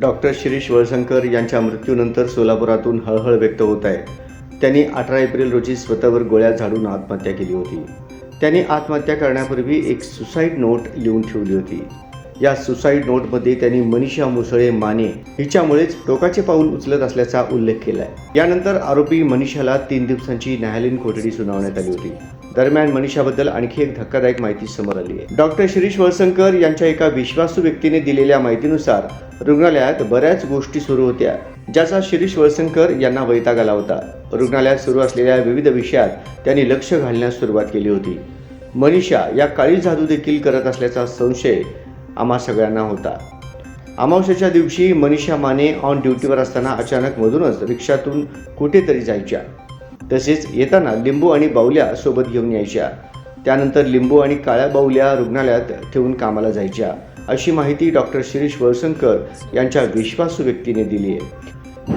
Doctor Shirish Walsankar यांच्या मृत्यूनंतर सोलापुरातून हळहळ व्यक्त होत आहे. त्यांनी अठरा एप्रिल रोजी स्वतःवर गोळ्या झाडून आत्महत्या केली होती. त्यांनी आत्महत्या करण्यापूर्वी एक सुसाईड नोट लिहून ठेवली होती. या सुसाईड नोटमध्ये त्यांनी मनीषा मुसळे माने हिच्यामुळेच टोकाचे पाऊल उचलत असल्याचा उल्लेख केलाय. यानंतर आरोपी मनीषाला तीन दिवसांची न्यायालयीन कोठडी सुनावण्यात आली होती. दरम्यान मनीषाबद्दल आणखी एक धक्कादायक माहिती समोर आली आहे. डॉक्टर शिरीष वळसंकर यांच्या एका विश्वासू व्यक्तीने दिलेल्या माहितीनुसार रुग्णालयात बऱ्याच गोष्टी सुरू होत्या ज्याचा शिरीष वळसंकर यांना वैताग आला होता. रुग्णालयात सुरू असलेल्या विविध विषयात त्यांनी लक्ष घालण्यास सुरुवात केली होती. मनीषा या काळी जादू देखील करत असल्याचा संशय आम्हा सगळ्यांना होता. अमावस्येच्या दिवशी मनीषा माने ऑन ड्युटीवर असताना अचानक मधूनच रिक्षातून कुठेतरी जायच्या. तसेच येताना लिंबू आणि बाहुल्या सोबत घेऊन यायच्या. त्यानंतर लिंबू आणि काळ्या बाहुल्या रुग्णालयात ठेवून कामाला जायच्या. अशी माहिती डॉक्टर शिरीष वळसंकर यांच्या विश्वासू व्यक्तीने दिली आहे.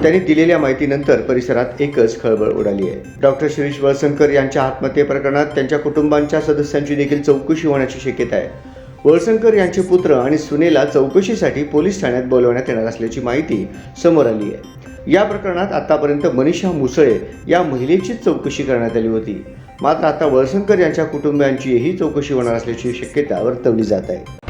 त्यांनी दिलेल्या माहितीनंतर परिसरात एकच खळबळ उडाली आहे. डॉक्टर शिरीष वळसंकर यांच्या आत्महत्ये प्रकरणात त्यांच्या कुटुंबांच्या सदस्यांची देखील चौकशी होण्याची शक्यता आहे. वळसंकर यांचे पुत्र आणि सुनेला चौकशीसाठी पोलीस ठाण्यात बोलवण्यात येणार असल्याची माहिती समोर आली आहे. या प्रकरणात आतापर्यंत मनीषा मुसळे या महिलेचीच चौकशी करण्यात आली होती. मात्र आता वळसंकर यांच्या कुटुंबियांचीही चौकशी होणार असल्याची शक्यता वर्तवली जात आहे.